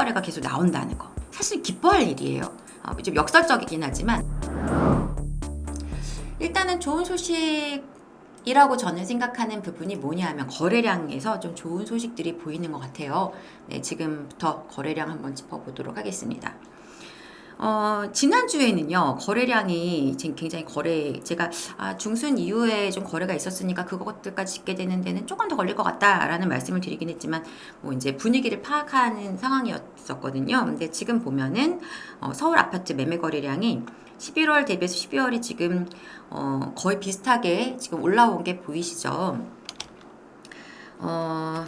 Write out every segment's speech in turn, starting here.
거래가 계속 나온다는 거. 사실 기뻐할 일이에요. 어, 좀 역설적이긴 하지만 일단은 좋은 소식이라고 저는 생각하는 부분이 뭐냐면 거래량에서 좀 좋은 소식들이 보이는 것 같아요. 네, 지금부터 거래량 한번 짚어보도록 하겠습니다. 어, 지난주에는요, 거래량이 굉장히 거래, 제가, 아, 중순 이후에 좀 거래가 있었으니까 그것들까지 짓게 되는 데는 조금 더 걸릴 것 같다라는 말씀을 드리긴 했지만, 뭐 이제 분위기를 파악하는 상황이었었거든요. 근데 지금 보면은, 어, 서울 아파트 매매 거래량이 11월 대비해서 12월이 지금, 어, 거의 비슷하게 지금 올라온 게 보이시죠? 어,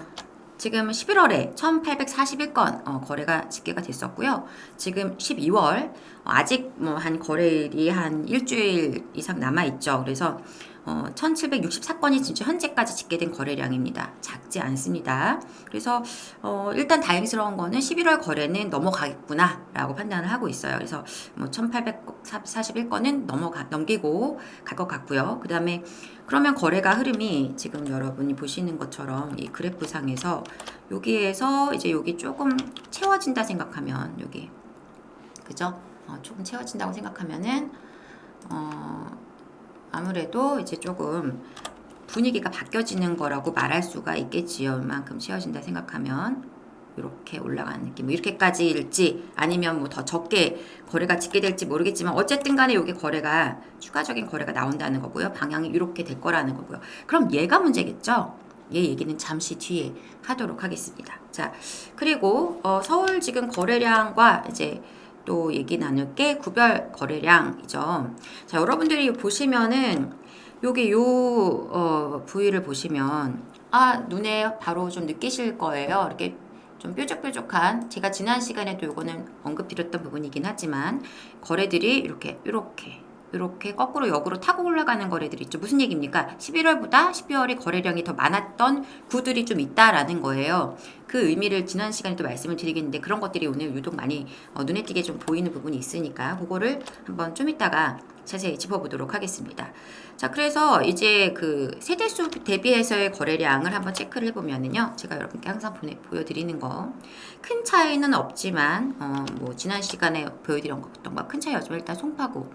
지금 11월에 1841건 어, 거래가 집계가 됐었고요. 지금 12월 어, 아직 뭐 한 거래일이 한 일주일 이상 남아 있죠. 그래서 어, 1764건이 진짜 현재까지 집계된 거래량입니다. 작지 않습니다. 그래서 어, 일단 다행스러운 거는 11월 거래는 넘어가겠구나라고 판단을 하고 있어요. 그래서 뭐 1841건은 넘어가 넘기고 갈 것 같고요. 그다음에 그러면 거래가 흐름이 지금 여러분이 보시는 것처럼 이 그래프 상에서 여기에서 이제 여기 조금 채워진다 생각하면 여기 그죠? 어, 조금 채워진다고 생각하면은 어, 아무래도 이제 조금 분위기가 바뀌어지는 거라고 말할 수가 있겠지요. 이만큼 채워진다 생각하면 이렇게 올라가는 느낌. 뭐 이렇게까지일지 아니면 뭐 더 적게 거래가 짓게 될지 모르겠지만 어쨌든 간에 여기 거래가 추가적인 거래가 나온다는 거고요. 방향이 이렇게 될 거라는 거고요. 그럼 얘가 문제겠죠? 얘 얘기는 잠시 뒤에 하도록 하겠습니다. 자, 그리고 어, 서울 지금 거래량과 이제 또 얘기 나눌 게 구별 거래량이죠. 자, 여러분들이 보시면은 요게 요 어, 부위를 보시면 아 눈에 바로 좀 느끼실 거예요. 이렇게 좀 뾰족뾰족한 제가 지난 시간에도 요거는 언급드렸던 부분이긴 하지만 거래들이 이렇게 이렇게 이렇게 거꾸로 역으로 타고 올라가는 거래들이 있죠. 무슨 얘기입니까? 11월보다 12월이 거래량이 더 많았던 구들이 좀 있다라는 거예요. 그 의미를 지난 시간에 또 말씀을 드리겠는데 그런 것들이 오늘 유독 많이 어, 눈에 띄게 좀 보이는 부분이 있으니까 그거를 한번 좀 이따가 자세히 짚어보도록 하겠습니다. 자, 그래서 이제 그 세대수 대비해서의 거래량을 한번 체크를 해보면은요. 제가 여러분께 항상 보내, 보여드리는 거. 큰 차이는 없지만, 어, 뭐, 지난 시간에 보여드렸던 거큰 차이 없지만 일단 송파구.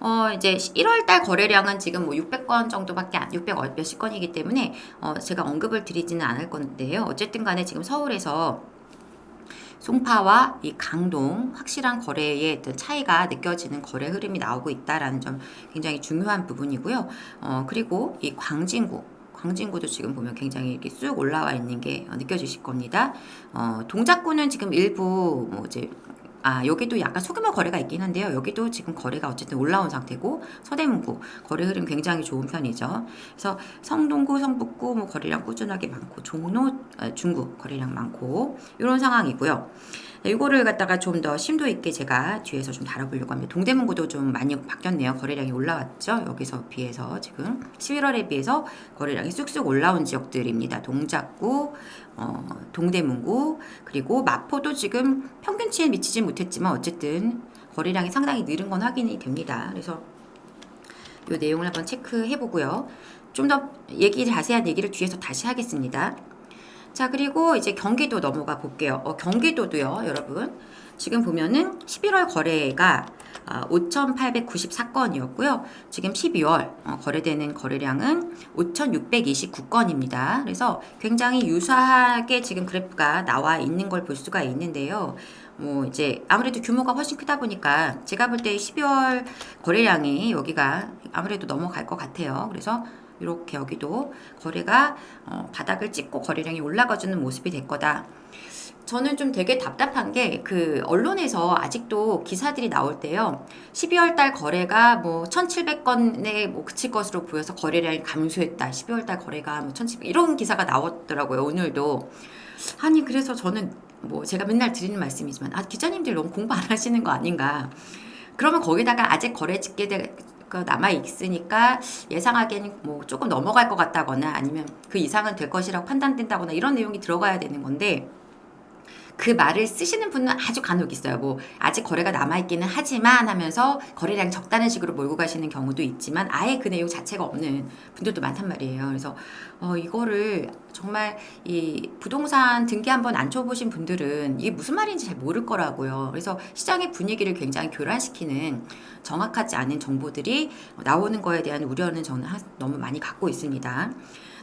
어, 이제 1월 달 거래량은 지금 뭐 600건 정도밖에 안, 600 몇십 건이기 때문에, 어, 제가 언급을 드리지는 않을 건데요. 어쨌든 간에 지금 서울에서 송파와 이 강동 확실한 거래의 어떤 차이가 느껴지는 거래 흐름이 나오고 있다라는 점 굉장히 중요한 부분이고요. 어, 그리고 이 광진구 광진구도 지금 보면 굉장히 이렇게 쑥 올라와 있는 게 느껴지실 겁니다. 어, 동작구는 지금 일부 뭐 이제 아 여기도 약간 소규모 거래가 있긴 한데요. 여기도 지금 거래가 어쨌든 올라온 상태고 서대문구 거래 흐름 굉장히 좋은 편이죠. 그래서 성동구, 성북구 뭐 거래량 꾸준하게 많고 종로, 아, 중구 거래량 많고 이런 상황이고요. 네, 이거를 갖다가 좀 더 심도 있게 제가 뒤에서 좀 다뤄보려고 합니다. 동대문구도 좀 많이 바뀌었네요. 거래량이 올라왔죠. 여기서 비해서 지금 11월에 비해서 거래량이 쑥쑥 올라온 지역들입니다. 동작구, 어, 동대문구 그리고 마포도 지금 평균치에 미치지 못했지만 어쨌든 거래량이 상당히 늘은 건 확인이 됩니다. 그래서 이 내용을 한번 체크해 보고요. 좀 더 얘기 자세한 얘기를 뒤에서 다시 하겠습니다. 자, 그리고 이제 경기도 넘어가 볼게요. 어, 경기도도요, 여러분. 지금 보면은 11월 거래가 5,894건이었고요. 지금 12월 어, 거래되는 거래량은 5,629건입니다. 그래서 굉장히 유사하게 지금 그래프가 나와 있는 걸 볼 수가 있는데요. 뭐 이제 아무래도 규모가 훨씬 크다 보니까 제가 볼 때 12월 거래량이 여기가 아무래도 넘어갈 것 같아요. 그래서 이렇게 여기도 거래가 어, 바닥을 찍고 거래량이 올라가주는 모습이 될 거다. 저는 좀 되게 답답한 게 그 언론에서 아직도 기사들이 나올 때요. 12월 달 거래가 뭐 1,700건에 뭐 그칠 것으로 보여서 거래량이 감소했다. 12월 달 거래가 뭐 1,700 이런 기사가 나왔더라고요. 오늘도. 아니 그래서 저는 뭐 제가 맨날 드리는 말씀이지만 아 기자님들 너무 공부 안 하시는 거 아닌가. 그러면 거기다가 아직 거래 집계 그 남아 있으니까 예상하기에는 뭐 조금 넘어갈 것 같다거나 아니면 그 이상은 될 것이라고 판단된다거나 이런 내용이 들어가야 되는 건데 그 말을 쓰시는 분은 아주 간혹 있어요. 뭐 아직 거래가 남아 있기는 하지만 하면서 거래량이 적다는 식으로 몰고 가시는 경우도 있지만 아예 그 내용 자체가 없는 분들도 많단 말이에요. 그래서 어 이거를 정말 이 부동산 등기 한번 안 쳐보신 분들은 이게 무슨 말인지 잘 모를 거라고요. 그래서 시장의 분위기를 굉장히 교란시키는 정확하지 않은 정보들이 나오는 거에 대한 우려는 저는 하- 너무 많이 갖고 있습니다.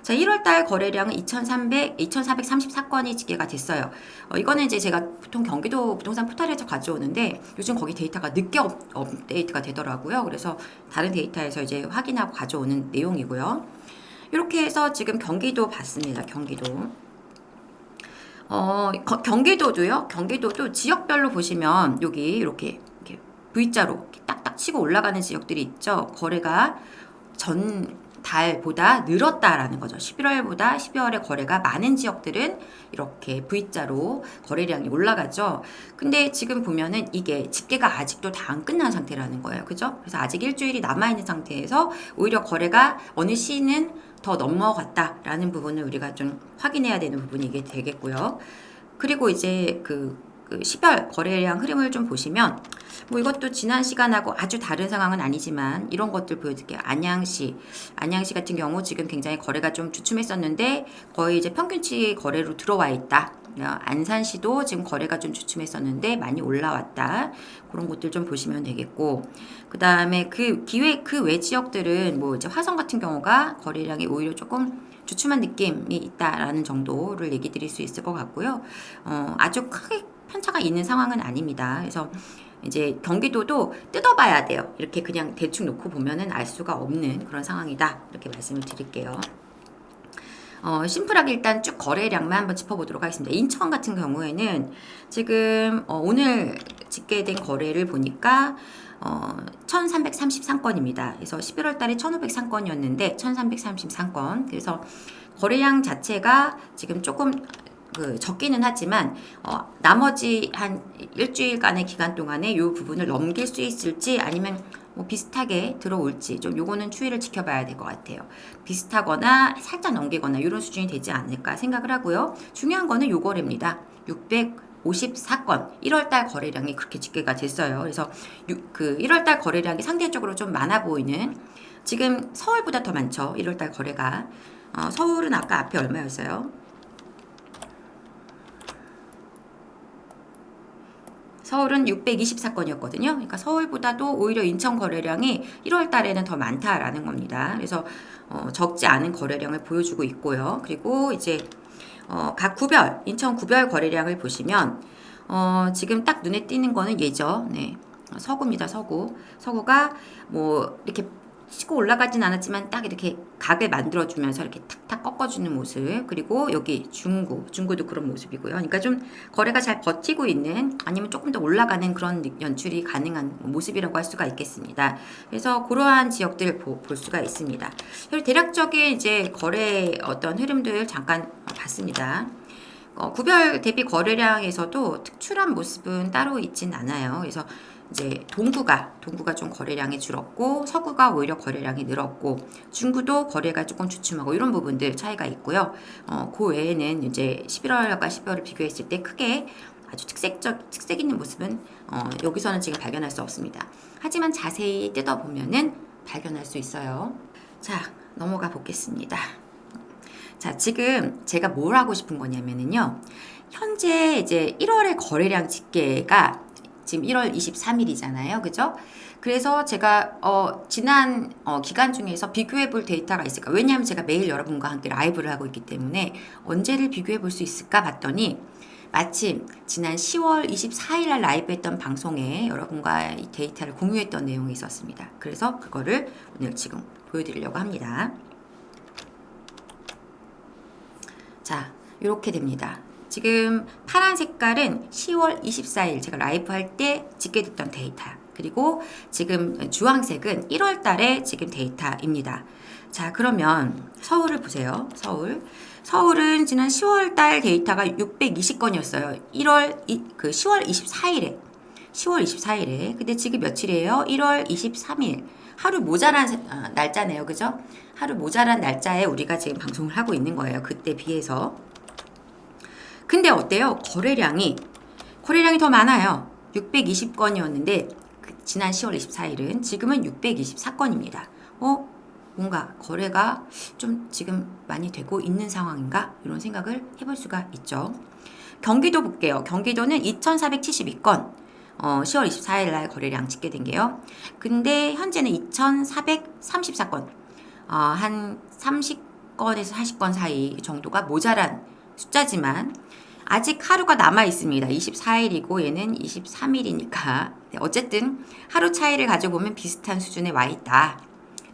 자, 1월달 거래량은 2,300, 2,434건이 집계가 됐어요. 어, 이거는 이제 제가 보통 경기도 부동산 포털에서 가져오는데 요즘 거기 데이터가 늦게 업, 업데이트가 되더라고요. 그래서 다른 데이터에서 이제 확인하고 가져오는 내용이고요. 이렇게 해서 지금 경기도 봤습니다. 경기도. 어, 거- 경기도도요. 경기도도 지역별로 보시면 여기 이렇게, 이렇게 V자로 이렇게 딱딱 치고 올라가는 지역들이 있죠. 거래가 전 달보다 늘었다라는 거죠. 11월보다 12월에 거래가 많은 지역들은 이렇게 V자로 거래량이 올라가죠. 근데 지금 보면은 이게 집계가 아직도 다 안 끝난 상태라는 거예요. 그죠? 그래서 아직 일주일이 남아있는 상태에서 오히려 거래가 어느 시는 더 넘어갔다라는 부분을 우리가 좀 확인해야 되는 부분이 이게 되겠고요. 그리고 이제 그, 그 10월 거래량 흐름을 좀 보시면 뭐 이것도 지난 시간하고 아주 다른 상황은 아니지만 이런 것들 보여드릴게요. 안양시, 안양시 같은 경우 지금 굉장히 거래가 좀 주춤했었는데 거의 이제 평균치 거래로 들어와 있다. 어, 안산시도 지금 거래가 좀 주춤했었는데 많이 올라왔다. 그런 것들 좀 보시면 되겠고, 그 다음에 그 기회 그 외 지역들은 뭐 이제 화성 같은 경우가 거래량이 오히려 조금 주춤한 느낌이 있다라는 정도를 얘기 드릴 수 있을 것 같고요. 어, 아주 크게 편차가 있는 상황은 아닙니다. 그래서 이제 경기도도 뜯어봐야 돼요. 이렇게 그냥 대충 놓고 보면은 알 수가 없는 그런 상황이다. 이렇게 말씀을 드릴게요. 어, 심플하게 일단 쭉 거래량만 한번 짚어보도록 하겠습니다. 인천 같은 경우에는 지금 어, 오늘 집계된 거래를 보니까 어, 1333건입니다. 그래서 11월 달에 1503건이었는데 1333건. 그래서 거래량 자체가 지금 조금 그 적기는 하지만 어, 나머지 한 일주일간의 기간 동안에 이 부분을 넘길 수 있을지 아니면 뭐 비슷하게 들어올지 좀 요거는 추이를 지켜봐야 될 것 같아요. 비슷하거나 살짝 넘기거나 이런 수준이 되지 않을까 생각을 하고요. 중요한 거는 요 거래입니다. 654건 1월달 거래량이 그렇게 집계가 됐어요. 그래서 유, 그 1월달 거래량이 상대적으로 좀 많아 보이는 지금 서울보다 더 많죠. 1월달 거래가 어, 서울은 아까 앞에 얼마였어요? 서울은 624건이었거든요. 그러니까 서울보다도 오히려 인천 거래량이 1월 달에는 더 많다라는 겁니다. 그래서 어, 적지 않은 거래량을 보여주고 있고요. 그리고 이제 어, 각 구별, 인천 구별 거래량을 보시면 어, 지금 딱 눈에 띄는 거는 얘죠. 네. 어, 서구입니다. 서구. 서구가 뭐 이렇게 치고 올라가진 않았지만 딱 이렇게 각을 만들어주면서 이렇게 탁탁 꺾어주는 모습. 그리고 여기 중구 중구도 그런 모습이고요. 그러니까 좀 거래가 잘 버티고 있는 아니면 조금 더 올라가는 그런 연출이 가능한 모습이라고 할 수가 있겠습니다. 그래서 그러한 지역들 보, 볼 수가 있습니다. 그리고 대략적인 이제 거래 어떤 흐름들 잠깐 봤습니다. 어, 구별 대비 거래량에서도 특출한 모습은 따로 있진 않아요. 그래서 이제 동구가 동구가 좀 거래량이 줄었고 서구가 오히려 거래량이 늘었고 중구도 거래가 조금 주춤하고 이런 부분들 차이가 있고요. 어, 그 외에는 이제 11월과 12월을 비교했을 때 크게 아주 특색적 특색 있는 모습은 어, 여기서는 지금 발견할 수 없습니다. 하지만 자세히 뜯어 보면은 발견할 수 있어요. 자 넘어가 보겠습니다. 자 지금 제가 뭘 하고 싶은 거냐면은요. 현재 이제 1월의 거래량 집계가 지금 1월 23일이잖아요. 그죠? 그래서 제가 어, 지난 어, 기간 중에서 비교해 볼 데이터가 있을까? 왜냐하면 제가 매일 여러분과 함께 라이브를 하고 있기 때문에 언제를 비교해 볼 수 있을까 봤더니 마침 지난 10월 24일 날 라이브 했던 방송에 여러분과 이 데이터를 공유했던 내용이 있었습니다. 그래서 그거를 오늘 지금 보여드리려고 합니다. 자, 이렇게 됩니다. 지금 파란 색깔은 10월 24일 제가 라이브 할 때 집계됐던 데이터. 그리고 지금 주황색은 1월 달에 지금 데이터입니다. 자, 그러면 서울을 보세요. 서울. 서울은 지난 10월 달 데이터가 620건이었어요. 1월 이, 그 10월 24일에 10월 24일에. 근데 지금 며칠이에요? 1월 23일. 하루 모자란 세- 아, 날짜네요. 그죠? 하루 모자란 날짜에 우리가 지금 방송을 하고 있는 거예요. 그때 비해서. 근데 어때요? 거래량이 거래량이 더 많아요. 620건이었는데 그 지난 10월 24일은 지금은 624건입니다. 어? 뭔가 거래가 좀 지금 많이 되고 있는 상황인가? 이런 생각을 해볼 수가 있죠. 경기도 볼게요. 경기도는 2,472건. 어, 10월 24일 날 거래량 집계된 게요. 근데 현재는 2,434건. 어, 한 30건에서 40건 사이 정도가 모자란 숫자지만 아직 하루가 남아 있습니다. 24일이고 얘는 23일이니까 어쨌든 하루 차이를 가져보면 비슷한 수준에 와 있다.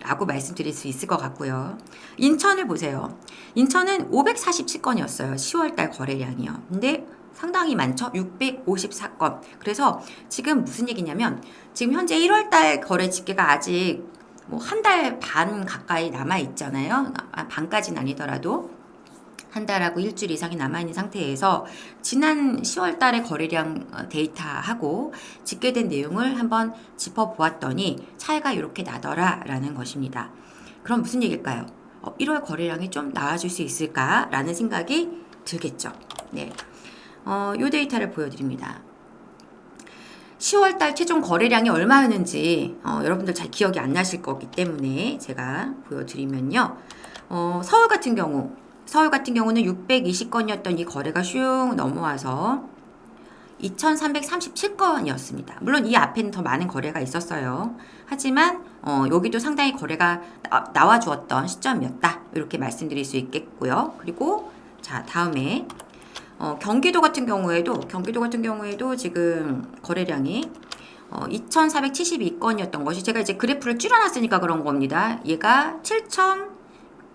라고 말씀드릴 수 있을 것 같고요. 인천을 보세요. 인천은 547건이었어요. 10월달 거래량이요. 근데 상당히 많죠? 654건. 그래서 지금 무슨 얘기냐면 지금 현재 1월달 거래 집계가 아직 뭐 한 달 반 가까이 남아 있잖아요. 아, 반까지는 아니더라도 한 달하고 일주일 이상이 남아있는 상태에서 지난 10월 달의 거래량 어, 데이터하고 집계된 내용을 한번 짚어보았더니 차이가 이렇게 나더라 라는 것입니다. 그럼 무슨 얘기일까요? 어, 1월 거래량이 좀 나아질 수 있을까라는 생각이 들겠죠. 네. 어, 요 데이터를 보여드립니다. 10월 달 최종 거래량이 얼마였는지 어, 여러분들 잘 기억이 안 나실 거기 때문에 제가 보여드리면요. 어, 서울 같은 경우 서울 같은 경우는 620건이었던 이 거래가 슝 넘어와서 2337건이었습니다. 물론 이 앞에는 더 많은 거래가 있었어요. 하지만 어, 여기도 상당히 거래가 나, 와 주었던 시점이었다. 이렇게 말씀드릴 수 있겠고요. 그리고 자 다음에 어, 경기도 같은 경우에도 경기도 같은 경우에도 지금 거래량이 어, 2,472건이었던 것이 제가 이제 그래프를 줄여놨으니까 그런 겁니다. 얘가 7,000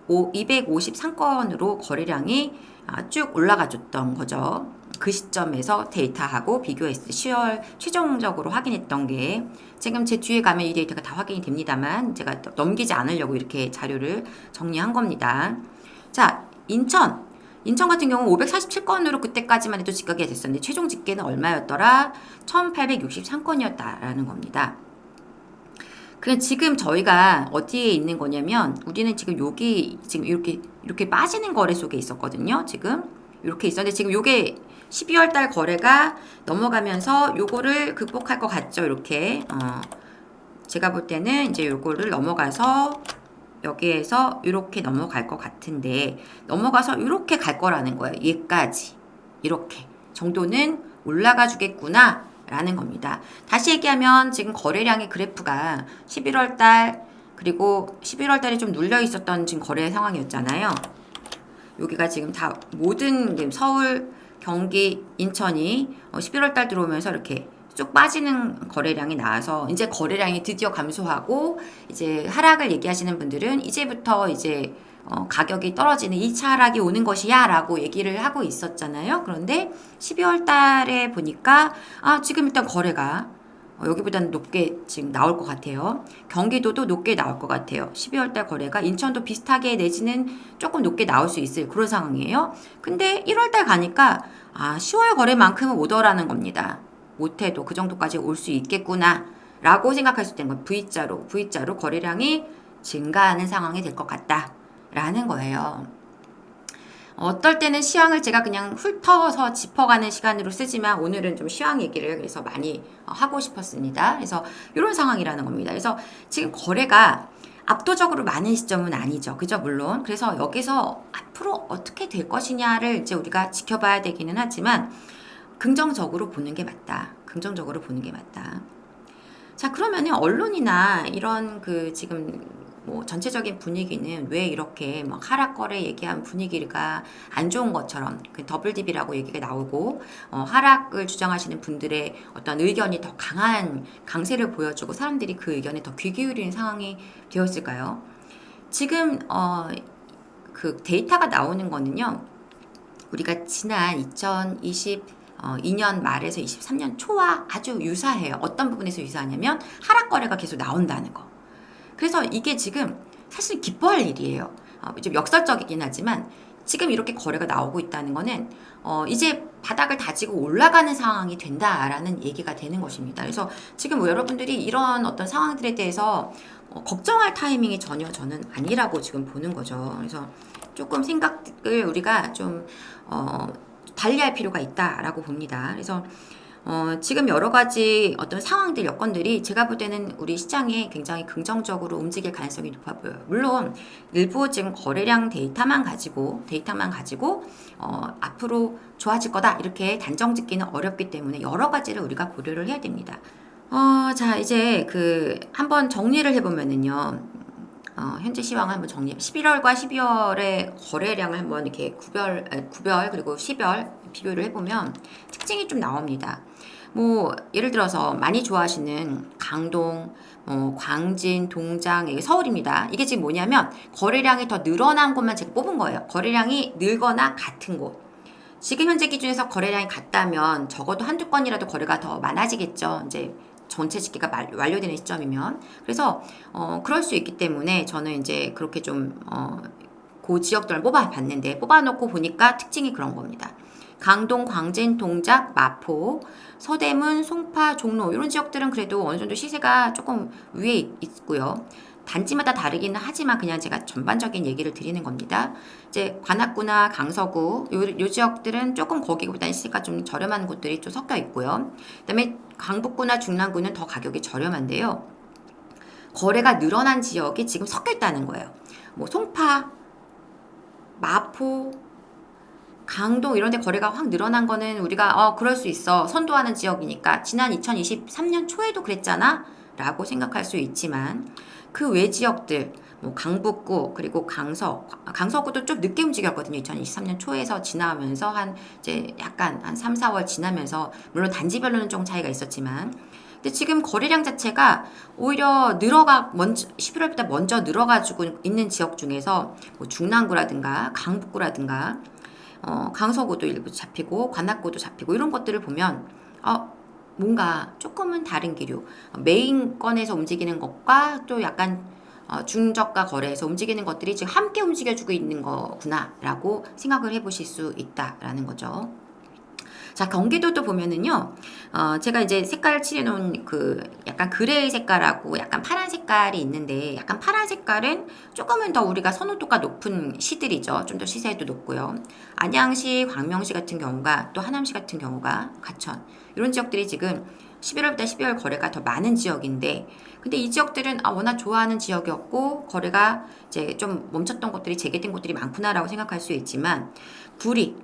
253건으로 거래량이 아, 쭉 올라가줬던 거죠. 그 시점에서 데이터하고 비교했을 때 10월 최종적으로 확인했던 게 지금 제 뒤에 가면 이 데이터가 다 확인이 됩니다만 제가 넘기지 않으려고 이렇게 자료를 정리한 겁니다. 자, 인천. 인천 같은 경우 547건으로 그때까지만 해도 집계가 됐었는데 최종 집계는 얼마였더라? 1863건이었다라는 겁니다. 그냥 지금 저희가 어디에 있는 거냐면 우리는 지금 여기 지금 이렇게 이렇게 빠지는 거래 속에 있었거든요. 지금 이렇게 있었는데 지금 요게 12월 달 거래가 넘어가면서 요거를 극복할 것 같죠. 이렇게 어 제가 볼 때는 이제 요거를 넘어가서 여기에서 이렇게 넘어갈 것 같은데 넘어가서 이렇게 갈 거라는 거예요. 얘까지 이렇게 정도는 올라가 주겠구나 라는 겁니다. 다시 얘기하면 지금 거래량의 그래프가 11월 달 그리고 11월 달에 좀 눌려 있었던 지금 거래 상황이었잖아요. 여기가 지금 다 모든 서울, 경기, 인천이 11월 달 들어오면서 이렇게 쭉 빠지는 거래량이 나와서 이제 거래량이 드디어 감소하고 이제 하락을 얘기하시는 분들은 이제부터 이제 어, 가격이 떨어지는 2차 하락이 오는 것이야 라고 얘기를 하고 있었잖아요. 그런데 12월 달에 보니까 아, 지금 일단 거래가 어, 여기보다는 높게 지금 나올 것 같아요. 경기도도 높게 나올 것 같아요. 12월 달 거래가 인천도 비슷하게 내지는 조금 높게 나올 수 있을 그런 상황이에요. 근데 1월 달 가니까 아, 10월 거래만큼은 오더라는 겁니다. 못해도 그 정도까지 올 수 있겠구나. 라고 생각할 수 있는 건 V자로, V자로 거래량이 증가하는 상황이 될 것 같다. 라는 거예요. 어떨 때는 시황을 제가 그냥 훑어서 짚어가는 시간으로 쓰지만 오늘은 좀 시황 얘기를 그래서 많이 어, 하고 싶었습니다. 그래서 이런 상황이라는 겁니다. 그래서 지금 거래가 압도적으로 많은 시점은 아니죠. 그죠? 물론. 그래서 여기서 앞으로 어떻게 될 것이냐를 이제 우리가 지켜봐야 되기는 하지만 긍정적으로 보는 게 맞다. 긍정적으로 보는 게 맞다. 자, 그러면은 언론이나 이런 그 지금 뭐 전체적인 분위기는 왜 이렇게 막 하락 거래 얘기한 분위기가 안 좋은 것처럼 그 더블 딥이라고 얘기가 나오고 어, 하락을 주장하시는 분들의 어떤 의견이 더 강한 강세를 보여주고 사람들이 그 의견에 더 귀 기울이는 상황이 되었을까요? 지금 어, 그 데이터가 나오는 거는요. 우리가 지난 2020 어, 2년 말에서 23년 초와 아주 유사해요. 어떤 부분에서 유사하냐면 하락 거래가 계속 나온다는 거. 그래서 이게 지금 사실 기뻐할 일이에요. 어, 좀 역설적이긴 하지만 지금 이렇게 거래가 나오고 있다는 거는 어, 이제 바닥을 다지고 올라가는 상황이 된다라는 얘기가 되는 것입니다. 그래서 지금 뭐 여러분들이 이런 어떤 상황들에 대해서 어, 걱정할 타이밍이 전혀 저는 아니라고 지금 보는 거죠. 그래서 조금 생각을 우리가 좀 어, 달리할 필요가 있다라고 봅니다. 그래서 어, 지금 여러 가지 어떤 상황들, 여건들이 제가 볼 때는 우리 시장에 굉장히 긍정적으로 움직일 가능성이 높아 보여요. 물론 일부 지금 거래량 데이터만 가지고 데이터만 가지고 어, 앞으로 좋아질 거다 이렇게 단정 짓기는 어렵기 때문에 여러 가지를 우리가 고려를 해야 됩니다. 어, 자 이제 그 한번 정리를 해보면은요. 어, 현재 시황을 한번 정리. 11월과 12월의 거래량을 한번 이렇게 구별, 아니, 구별 그리고 10월 비교를 해보면 특징이 좀 나옵니다. 뭐 예를 들어서 많이 좋아하시는 강동, 뭐 광진, 동장, 이게 서울입니다. 이게 지금 뭐냐면 거래량이 더 늘어난 곳만 제가 뽑은 거예요. 거래량이 늘거나 같은 곳. 지금 현재 기준에서 거래량이 같다면 적어도 한두 건이라도 거래가 더 많아지겠죠. 이제 전체 집계가 말- 완료되는 시점이면 그래서 어, 그럴 수 있기 때문에 저는 이제 그렇게 좀 어, 그 지역들을 뽑아봤는데 뽑아놓고 보니까 특징이 그런 겁니다. 강동, 광진, 동작, 마포, 서대문, 송파, 종로 이런 지역들은 그래도 어느 정도 시세가 조금 위에 있- 있고요. 단지마다 다르기는 하지만 그냥 제가 전반적인 얘기를 드리는 겁니다. 이제 관악구나 강서구 요, 요 지역들은 조금 거기보다는 시세가 좀 저렴한 곳들이 좀 섞여 있고요. 그다음에 강북구나 중랑구는 더 가격이 저렴한데요. 거래가 늘어난 지역이 지금 섞여 있다는 거예요. 뭐 송파, 마포, 강동 이런 데 거래가 확 늘어난 거는 우리가 어 그럴 수 있어. 선도하는 지역이니까 지난 2023년 초에도 그랬잖아. 라고 생각할 수 있지만 그 외 지역들 뭐 강북구 그리고 강서 강서구도 좀 늦게 움직였거든요. 2023년 초에서 지나면서 한 이제 약간 한 3, 4월 지나면서 물론 단지별로는 좀 차이가 있었지만 근데 지금 거래량 자체가 오히려 늘어가 먼저 11월보다 먼저 늘어가지고 있는 지역 중에서 뭐 중랑구라든가 강북구라든가 어, 강서구도 일부 잡히고 관악구도 잡히고 이런 것들을 보면 어, 뭔가 조금은 다른 기류 메인 건에서 움직이는 것과 또 약간 어, 중저가 거래에서 움직이는 것들이 지금 함께 움직여주고 있는 거구나라고 생각을 해보실 수 있다라는 거죠. 자 경기도도 보면은요, 어, 제가 이제 색깔 칠해놓은 그 약간 그레이 색깔하고 약간 파란 색깔이 있는데 약간 파란 색깔은 조금은 더 우리가 선호도가 높은 시들이죠. 좀 더 시세도 높고요. 안양시, 광명시 같은 경우가 또 하남시 같은 경우가 가천 이런 지역들이 지금 11월부터 12월 거래가 더 많은 지역인데 근데 이 지역들은 아, 워낙 좋아하는 지역이었고 거래가 이제 좀 멈췄던 곳들이 재개된 곳들이 많구나라고 생각할 수 있지만 구리,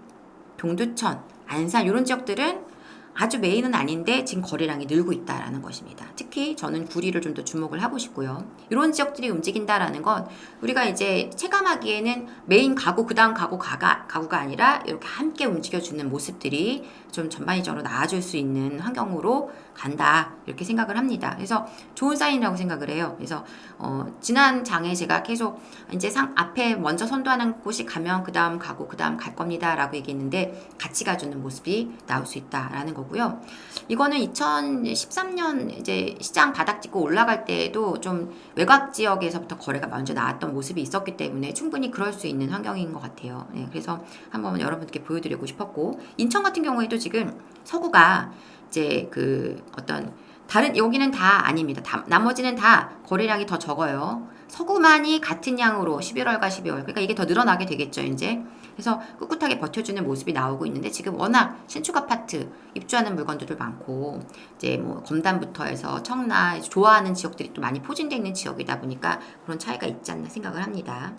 동두천, 안산 이런 지역들은 아주 메인은 아닌데 지금 거래량이 늘고 있다라는 것입니다. 특히 저는 구리를 좀 더 주목을 하고 싶고요. 이런 지역들이 움직인다라는 건 우리가 이제 체감하기에는 메인 가구 그다음 가구 가가 가구가 아니라 이렇게 함께 움직여주는 모습들이 좀 전반적으로 나아질 수 있는 환경으로 간다 이렇게 생각을 합니다. 그래서 좋은 사인이라고 생각을 해요. 그래서 어, 지난 장에 제가 계속 이제 상 앞에 먼저 선도하는 곳이 가면 그 다음 가고 그 다음 갈 겁니다라고 얘기했는데 같이 가주는 모습이 나올 수 있다라는 거고요. 이거는 2013년 이제 시장 바닥 찍고 올라갈 때에도 좀 외곽 지역에서부터 거래가 먼저 나왔던 모습이 있었기 때문에 충분히 그럴 수 있는 환경인 것 같아요. 네, 그래서 한번 여러분께 보여드리고 싶었고 인천 같은 경우에도 지금 서구가 이제 그 어떤 다른 여기는 다 아닙니다. 다, 나머지는 다 거래량이 더 적어요. 서구만이 같은 양으로 11월과 12월 그러니까 이게 더 늘어나게 되겠죠 이제 그래서 꿋꿋하게 버텨주는 모습이 나오고 있는데 지금 워낙 신축 아파트 입주하는 물건들도 많고 이제 뭐 검단부터 해서 청라 좋아하는 지역들이 또 많이 포진되어 있는 지역이다 보니까 그런 차이가 있지 않나 생각을 합니다.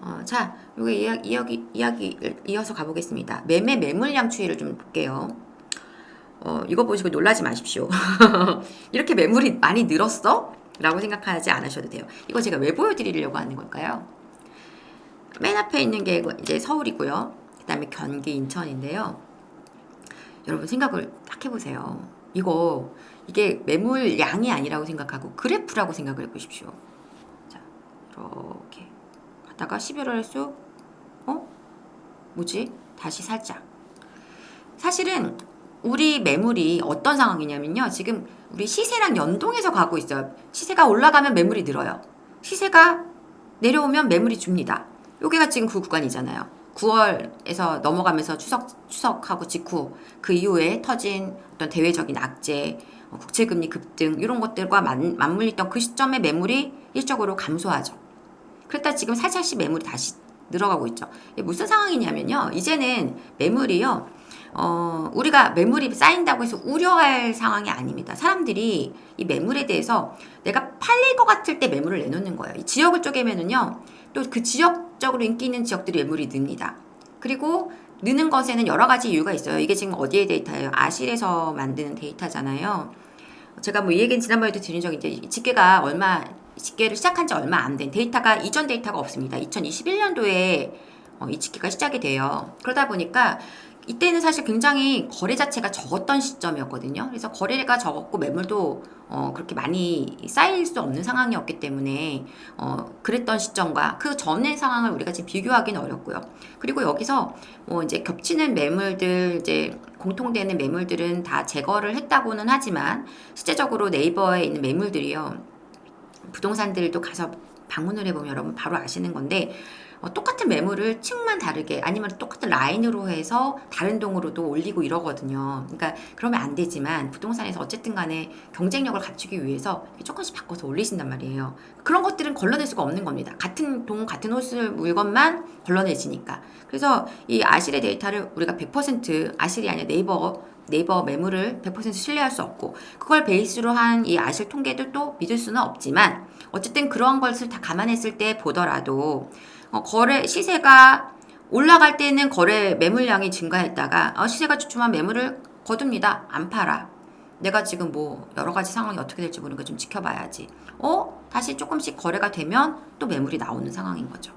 어, 자, 요게 이야기, 이야기, 이야기 이어서 가보겠습니다. 매매 매물량 추이를 좀 볼게요. 어, 이거 보시고 놀라지 마십시오. 이렇게 매물이 많이 늘었어? 라고 생각하지 않으셔도 돼요. 이거 제가 왜 보여드리려고 하는 걸까요? 맨 앞에 있는 게 이제 서울이고요. 그 다음에 경기, 인천인데요. 여러분 생각을 딱 해보세요. 이거, 이게 매물량이 아니라고 생각하고 그래프라고 생각을 해보십시오. 자, 이렇게. 가다가 11월에 쑥, 어? 뭐지? 다시 살짝. 사실은 우리 매물이 어떤 상황이냐면요. 지금 우리 시세랑 연동해서 가고 있어요. 시세가 올라가면 매물이 늘어요. 시세가 내려오면 매물이 줍니다. 여기가 지금 그 구간이잖아요. 9월에서 넘어가면서 추석 추석하고 직후 그 이후에 터진 어떤 대외적인 악재, 어, 국채금리 급등 이런 것들과 맞, 맞물리던 그 시점에 매물이 일적으로 감소하죠. 그랬다 지금 살짝씩 매물이 다시 늘어가고 있죠. 무슨 상황이냐면요. 이제는 매물이요. 어, 우리가 매물이 쌓인다고 해서 우려할 상황이 아닙니다. 사람들이 이 매물에 대해서 내가 팔릴 것 같을 때 매물을 내놓는 거예요. 이 지역을 쪼개면은요. 또 그 지역적으로 인기 있는 지역들이 매물이 늡니다. 그리고 느는 것에는 여러 가지 이유가 있어요. 이게 지금 어디의 데이터예요? 아실에서 만드는 데이터잖아요. 제가 뭐 이 얘기는 지난번에도 드린 적이 있는데 이 집계가 얼마 집계를 시작한 지 얼마 안 된 데이터가 이전 데이터가 없습니다. 2021년도에 어, 이 집계가 시작이 돼요. 그러다 보니까 이때는 사실 굉장히 거래 자체가 적었던 시점이었거든요. 그래서 거래가 적었고 매물도 어, 그렇게 많이 쌓일 수 없는 상황이었기 때문에 어, 그랬던 시점과 그 전의 상황을 우리가 지금 비교하기는 어렵고요. 그리고 여기서 뭐 이제 겹치는 매물들 이제 공통되는 매물들은 다 제거를 했다고는 하지만 실제적으로 네이버에 있는 매물들이요. 부동산들도 가서 방문을 해보면 여러분 바로 아시는 건데 어, 똑같은 매물을 층만 다르게 아니면 똑같은 라인으로 해서 다른 동으로도 올리고 이러거든요. 그러니까 그러면 안 되지만 부동산에서 어쨌든 간에 경쟁력을 갖추기 위해서 조금씩 바꿔서 올리신단 말이에요. 그런 것들은 걸러낼 수가 없는 겁니다. 같은 동, 같은 옷을 물건만 걸러내지니까. 그래서 이 아실의 데이터를 우리가 100% 아실이 아니라 네이버 네이버 매물을 100% 신뢰할 수 없고 그걸 베이스로 한 이 아실 통계도 또 믿을 수는 없지만 어쨌든 그러한 것을 다 감안했을 때 보더라도 어, 거래 시세가 올라갈 때는 거래 매물량이 증가했다가 어, 시세가 주춤한 매물을 거둡니다. 안 팔아. 내가 지금 뭐 여러 가지 상황이 어떻게 될지 모르니까 좀 지켜봐야지. 어? 다시 조금씩 거래가 되면 또 매물이 나오는 상황인 거죠.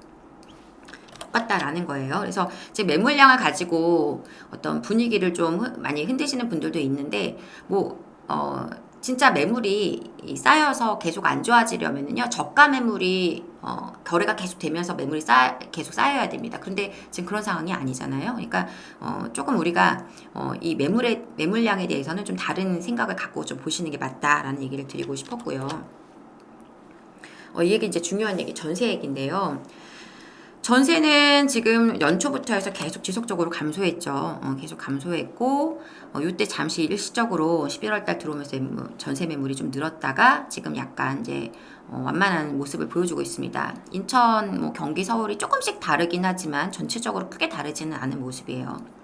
똑같다라는 거예요. 그래서 제 매물량을 가지고 어떤 분위기를 좀 흔- 많이 흔드시는 분들도 있는데 뭐 어, 진짜 매물이 이 쌓여서 계속 안 좋아지려면은요 저가 매물이 어, 거래가 계속 되면서 매물이 쌓 계속 쌓여야 됩니다. 그런데 지금 그런 상황이 아니잖아요. 그러니까 어, 조금 우리가 어, 이 매물의 매물량에 대해서는 좀 다른 생각을 갖고 좀 보시는 게 맞다라는 얘기를 드리고 싶었고요. 어, 이 얘기 이제 중요한 얘기 전세 얘기인데요. 전세는 지금 연초부터 해서 계속 지속적으로 감소했죠. 어, 계속 감소했고, 어, 이때 잠시 일시적으로 11월 달 들어오면서 뭐 전세 매물이 좀 늘었다가 지금 약간 이제 어, 완만한 모습을 보여주고 있습니다. 인천, 뭐 경기, 서울이 조금씩 다르긴 하지만 전체적으로 크게 다르지는 않은 모습이에요.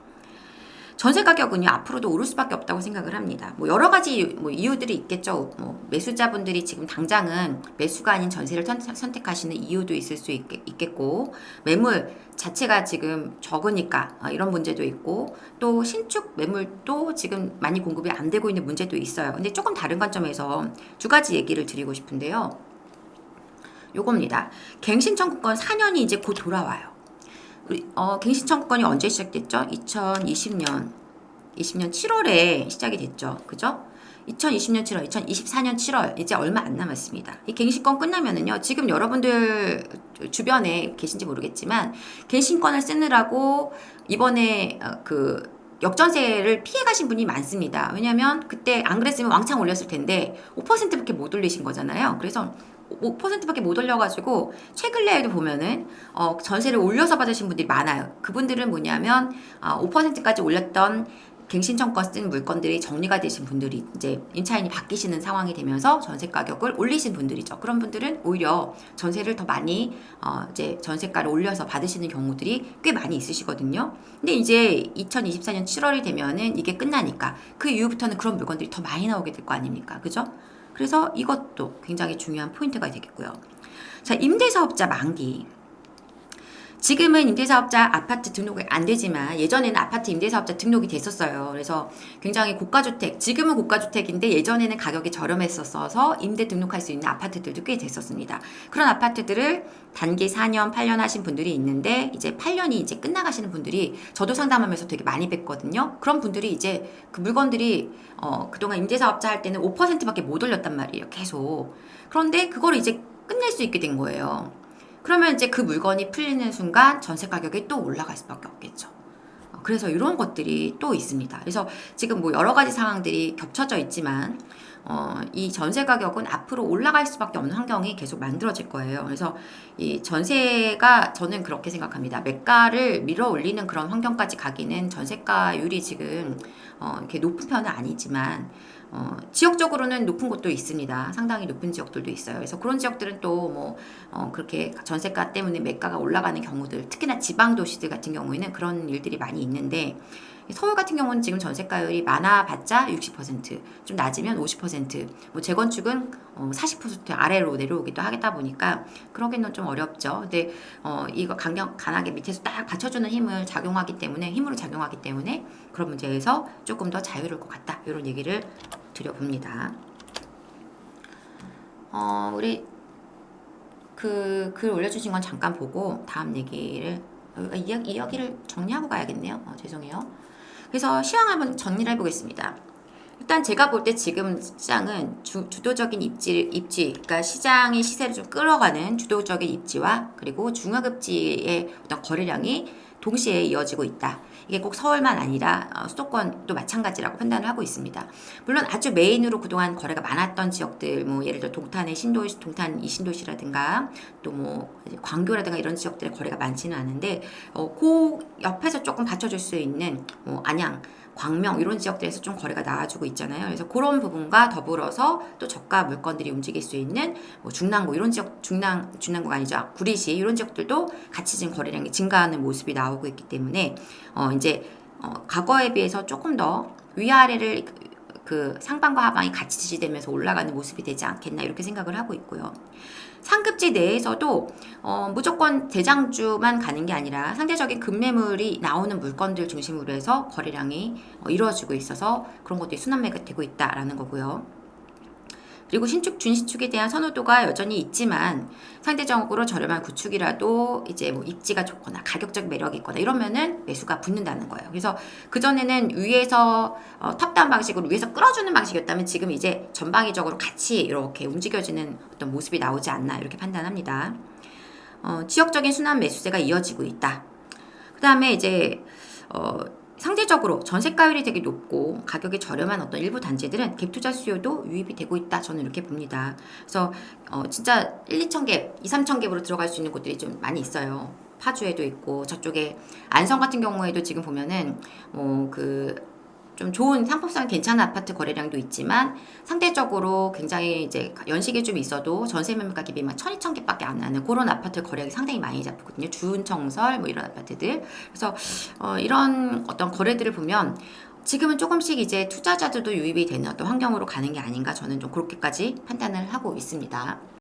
전세 가격은요 앞으로도 오를 수밖에 없다고 생각을 합니다. 뭐 여러 가지 뭐 이유들이 있겠죠. 뭐 매수자분들이 지금 당장은 매수가 아닌 전세를 선- 선택하시는 이유도 있을 수 있, 겠고 매물 자체가 지금 적으니까 아, 이런 문제도 있고 또 신축 매물도 지금 많이 공급이 안 되고 있는 문제도 있어요. 근데 조금 다른 관점에서 두 가지 얘기를 드리고 싶은데요. 요겁니다. 갱신 청구권 4년이 이제 곧 돌아와요. 어, 갱신 청구권이 언제 시작됐죠? 2020년 20년 7월에 시작이 됐죠. 그죠? 2020년 7월, 2024년 7월 이제 얼마 안 남았습니다. 이 갱신권 끝나면은요. 지금 여러분들 주변에 계신지 모르겠지만 갱신권을 쓰느라고 이번에 어, 그 역전세를 피해 가신 분이 많습니다. 왜냐면 그때 안 그랬으면 왕창 올렸을 텐데 5%밖에 못 올리신 거잖아요. 그래서 5%밖에 못 올려가지고 최근래에도 보면은 어, 전세를 올려서 받으신 분들이 많아요. 그분들은 뭐냐면 어, 5%까지 올렸던 갱신청권 쓴 물건들이 정리가 되신 분들이 이제 임차인이 바뀌시는 상황이 되면서 전세 가격을 올리신 분들이죠. 그런 분들은 오히려 전세를 더 많이 어, 이제 전세가를 올려서 받으시는 경우들이 꽤 많이 있으시거든요. 근데 이제 2024년 7월이 되면은 이게 끝나니까 그 이후부터는 그런 물건들이 더 많이 나오게 될 거 아닙니까? 그죠? 그래서 이것도 굉장히 중요한 포인트가 되겠고요. 자, 임대사업자 만기. 지금은 임대사업자 아파트 등록이 안 되지만 예전에는 아파트 임대사업자 등록이 됐었어요. 그래서 굉장히 고가주택, 지금은 고가주택인데 예전에는 가격이 저렴했었어서 임대 등록할 수 있는 아파트들도 꽤 됐었습니다. 그런 아파트들을 단기 4년, 8년 하신 분들이 있는데 이제 8년이 이제 끝나가시는 분들이 저도 상담하면서 되게 많이 뵀거든요. 그런 분들이 이제 그 물건들이 어, 그동안 임대사업자 할 때는 5%밖에 못 올렸단 말이에요. 계속. 그런데 그거를 이제 끝낼 수 있게 된 거예요. 그러면 이제 그 물건이 풀리는 순간 전세 가격이 또 올라갈 수밖에 없겠죠. 어, 그래서 이런 것들이 또 있습니다. 그래서 지금 뭐 여러 가지 상황들이 겹쳐져 있지만 어, 이 전세 가격은 앞으로 올라갈 수밖에 없는 환경이 계속 만들어질 거예요. 그래서 이 전세가 저는 그렇게 생각합니다. 매가를 밀어 올리는 그런 환경까지 가기는 전세가율이 지금 어, 이렇게 높은 편은 아니지만 어, 지역적으로는 높은 곳도 있습니다. 상당히 높은 지역들도 있어요. 그래서 그런 지역들은 또뭐 어, 그렇게 전세가 때문에 매가가 올라가는 경우들, 특히나 지방 도시들 같은 경우에는 그런 일들이 많이 있는데 서울 같은 경우는 지금 전세가율이 많아봤자 60%, 좀 낮으면 50%, 뭐 재건축은 어, 40% 아래로 내려오기도 하겠다 보니까 그러기는 좀 어렵죠. 근데 어, 이거 강경 강하게 밑에서 딱 받쳐주는 힘을 작용하기 때문에 힘으로 작용하기 때문에 그런 문제에서 조금 더 자유로울 것 같다. 이런 얘기를 드려봅니다. 어, 우리 그 글 올려주신 건 잠깐 보고 다음 얘기를 어, 이야기, 이야기를 정리하고 가야겠네요. 어, 죄송해요. 그래서 시황 한번 정리를 해보겠습니다. 일단 제가 볼 때 지금 시장은 주, 주도적인 입지, 입지, 그러니까 시장의 시세를 좀 끌어가는 주도적인 입지와 그리고 중화급지의 어떤 거래량이 동시에 이어지고 있다. 이게 꼭 서울만 아니라 어, 수도권도 마찬가지라고 판단을 하고 있습니다. 물론 아주 메인으로 그동안 거래가 많았던 지역들, 뭐 예를 들어 동탄의 신도시, 동탄 이신도시라든가 또 뭐 광교라든가 이런 지역들의 거래가 많지는 않은데 어, 그 옆에서 조금 받쳐줄 수 있는 뭐 안양, 광명 이런 지역들에서 좀 거래가 나아지고 있잖아요. 그래서 그런 부분과 더불어서 또 저가 물건들이 움직일 수 있는 뭐 중랑구 이런 지역 중랑 중랑구가 아니죠 구리시 이런 지역들도 같이 지금 거래량이 증가하는 모습이 나오고 있기 때문에 어 이제 어 과거에 비해서 조금 더 위아래를 그 상방과 하방이 같이 지지되면서 올라가는 모습이 되지 않겠나 이렇게 생각을 하고 있고요. 상급지 내에서도 어, 무조건 대장주만 가는 게 아니라 상대적인 급매물이 나오는 물건들 중심으로 해서 거래량이 어, 이루어지고 있어서 그런 것들이 순환매가 되고 있다라는 거고요. 그리고 신축 준신축에 대한 선호도가 여전히 있지만 상대적으로 저렴한 구축이라도 이제 뭐 입지가 좋거나 가격적 매력이 있거나 이러면은 매수가 붙는다는 거예요. 그래서 그 전에는 위에서 어, 탑다운 방식으로 위에서 끌어주는 방식이었다면 지금 이제 전방위적으로 같이 이렇게 움직여지는 어떤 모습이 나오지 않나 이렇게 판단합니다. 어, 지역적인 순환 매수세가 이어지고 있다. 그 다음에 이제 어, 상대적으로 전세가율이 되게 높고 가격이 저렴한 어떤 일부 단지들은 갭 투자 수요도 유입이 되고 있다. 저는 이렇게 봅니다. 그래서 어, 진짜 1, 2천 갭, 2, 3천 갭으로 들어갈 수 있는 곳들이 좀 많이 있어요. 파주에도 있고 저쪽에 안성 같은 경우에도 지금 보면은 뭐그 좀 좋은 상품성 괜찮은 아파트 거래량도 있지만 상대적으로 굉장히 이제 연식이 좀 있어도 전세 매물가 갭이 막1,200 개밖에 안 나는 그런 아파트 거래량이 상당히 많이 잡히거든요. 주은청설 뭐 이런 아파트들. 그래서 어, 이런 어떤 거래들을 보면 지금은 조금씩 이제 투자자들도 유입이 되는 어떤 환경으로 가는 게 아닌가 저는 좀 그렇게까지 판단을 하고 있습니다.